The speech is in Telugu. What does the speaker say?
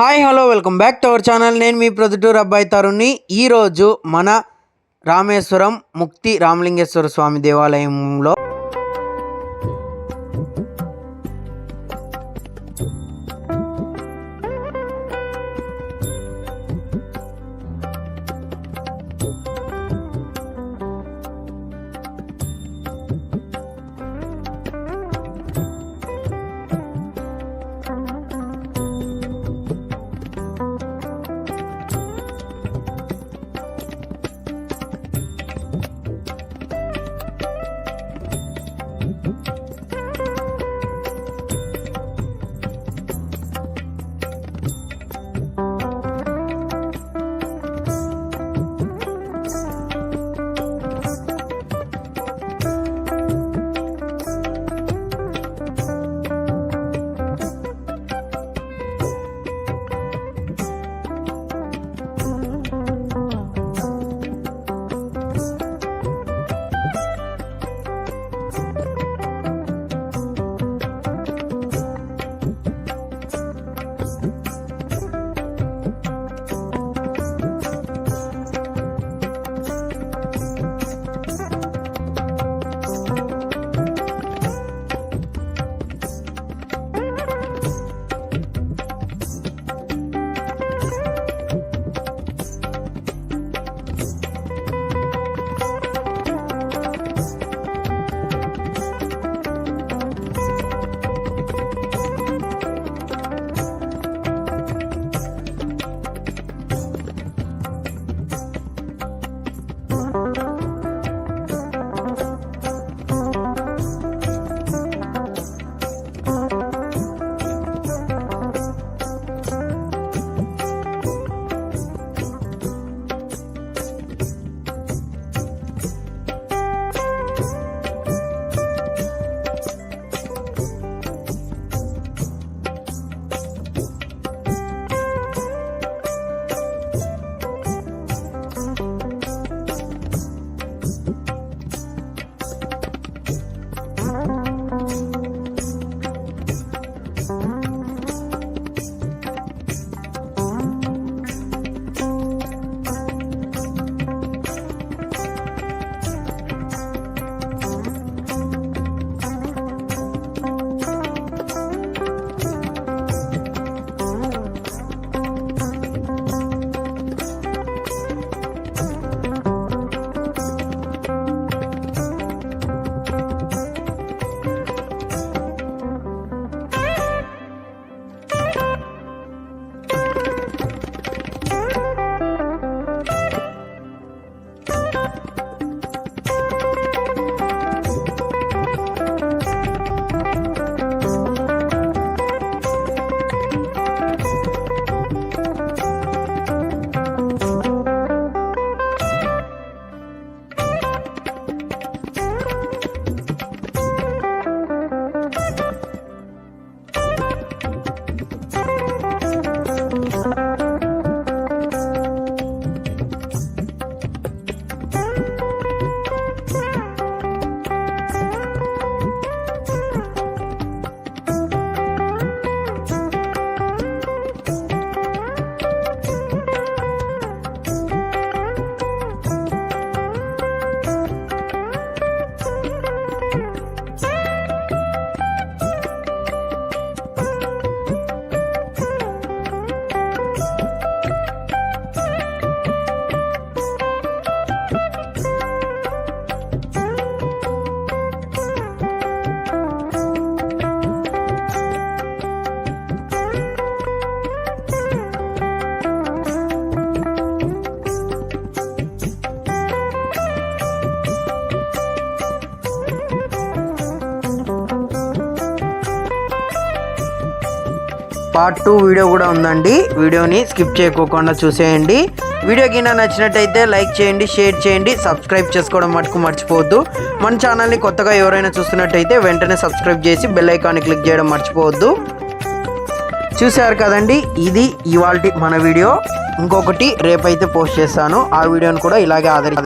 Hi hello welcome back to our channel. నేను మీ ప్రొద్దుటూరు అబ్బాయి తరుణ్ని. ఈరోజు మన రామేశ్వరం ముక్తి రామలింగేశ్వర స్వామి దేవాలయంలో పార్ట్ టూ వీడియో కూడా ఉందండి. వీడియోని స్కిప్ చేయకోకుండా చూసేయండి. వీడియో కింద నచ్చినట్టయితే లైక్ చేయండి షేర్ చేయండి సబ్స్క్రైబ్ చేసుకోవడం మటుకు మర్చిపోవద్దు. మన ఛానల్ని కొత్తగా ఎవరైనా చూస్తున్నట్టయితే వెంటనే సబ్స్క్రైబ్ చేసి బెల్ ఐకాన్ని క్లిక్ చేయడం మర్చిపోవద్దు. చూశారు కదండి ఇది ఇవాళ మన వీడియో. ఇంకొకటి రేపైతే పోస్ట్ చేస్తాను. ఆ వీడియోని కూడా ఇలాగే ఆదరి